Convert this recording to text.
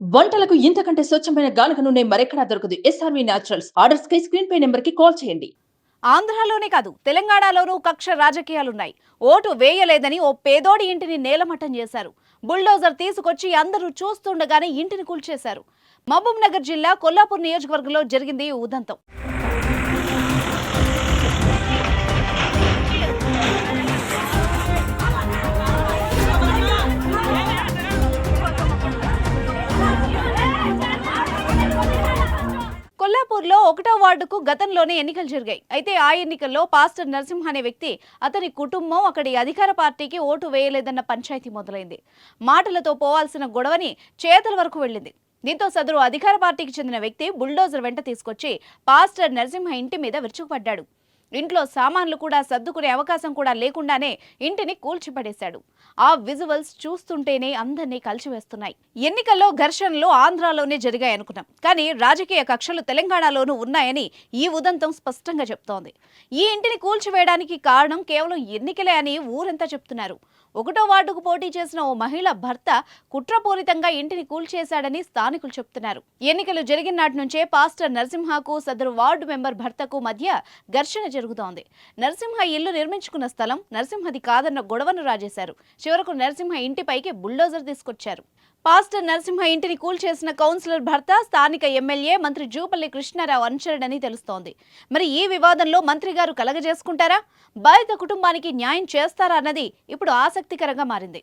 వంటలకు ఇంతకంటే స్వచ్ఛమైన గానుక నూనె మరెక్కడా దొరకదు. ఎస్ఆర్వి న్యాచురల్స్ ఆర్డర్స్ కై స్క్రీన్ పై నెంబర్కి కాల్ చేయండి. ఆంధ్రాలోనే కాదు తెలంగాణలోనూ కక్ష రాజకీయాలున్నాయి. ఓటు వేయలేదని ఓ పేదోడి ఇంటిని నేలమట్టం చేశారు. బుల్డోజర్ తీసుకొచ్చి అందరూ చూస్తుండగానే ఇంటిని కూల్చేశారు. మహబూబ్ నగర్ జిల్లా కొల్లాపూర్ నియోజకవర్గంలో జరిగింది ఈ ఉదంతం. కొల్లాపూర్లో ఒకటో వార్డుకు గతంలోనే ఎన్నికలు జరిగాయి. అయితే ఆ ఎన్నికల్లో పాస్టర్ నరసింహ అనే వ్యక్తి అతని కుటుంబం అక్కడి అధికార పార్టీకి ఓటు వేయలేదన్న పంచాయతీ మొదలైంది. మాటలతో పోవాల్సిన గొడవని చేతల వరకు వెళ్ళింది. దీంతో సదరు అధికార పార్టీకి చెందిన వ్యక్తి బుల్డోజర్ వెంట తీసుకొచ్చి పాస్టర్ నరసింహ ఇంటి మీద విరుచుకుపడ్డాడు. ఇంట్లో సామాన్లు కూడా సర్దుకునే అవకాశం కూడా లేకుండానే ఇంటిని కూల్చిపడేశాడు. ఆ విజువల్స్ చూస్తుంటేనే అందరినీ కలిసివేస్తున్నాయి. ఎన్నికల్లో ఘర్షణలు ఆంధ్రాలోనే జరిగాయనుకున్నాం కానీ రాజకీయ కక్షలు తెలంగాణలోనూ ఉన్నాయని ఈ ఉదంతం స్పష్టంగా చెప్తోంది. ఈ ఇంటిని కూల్చివేయడానికి కారణం కేవలం ఎన్నికలే అని ఊరంతా చెప్తున్నారు. ఒకటో వార్డుకు పోటీ చేసిన ఓ మహిళ భర్త కుట్రపూరితంగా ఇంటిని కూల్చేశాడని స్థానికులు చెబుతున్నారు. ఎన్నికలు జరిగిన నాటి నుంచే పాస్టర్ నరసింహకు సదరు వార్డు మెంబర్ భర్తకు మధ్య ఘర్షణ జరుగుతోంది. నరసింహ ఇల్లు నిర్మించుకున్న స్థలం నరసింహది కాదన్న గొడవను రాజేశారు. చివరకు నరసింహ ఇంటిపైకి బుల్డోజర్ తీసుకొచ్చారు. పాస్టర్ నరసింహ ఇంటిని కూల్చేసిన కౌన్సిలర్ భర్త స్థానిక ఎమ్మెల్యే మంత్రి జూపల్లి కృష్ణారావు అనుచరుడని తెలుస్తోంది. మరి ఈ వివాదంలో మంత్రి గారు కలగజేసుకుంటారా? బాధిత కుటుంబానికి న్యాయం చేస్తారా అన్నది ఇప్పుడు ఆసక్తికరంగా మారింది.